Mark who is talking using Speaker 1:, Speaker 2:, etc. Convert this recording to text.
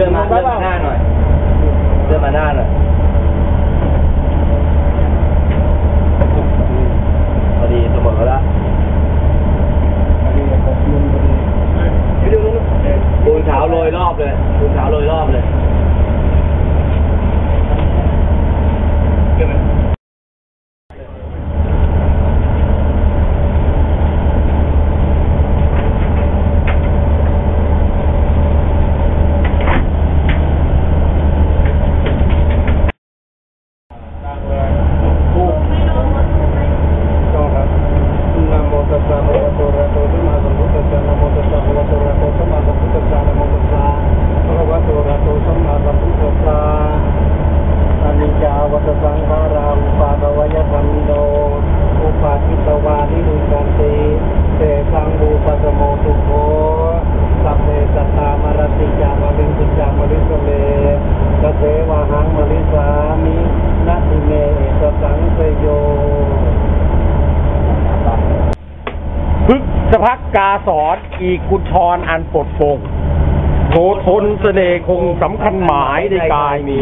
Speaker 1: ดินมาเดินมาหน้าหน่อยเดินมาหน้าหน่อยพอดีเสมอละปูนขาวโรยรอบเลยปูนขาวโรยรอบเลย
Speaker 2: สพักกาสอนอีกุชรอันปดปงโททนเสน่ห์คงสำคัญหมายในกายมี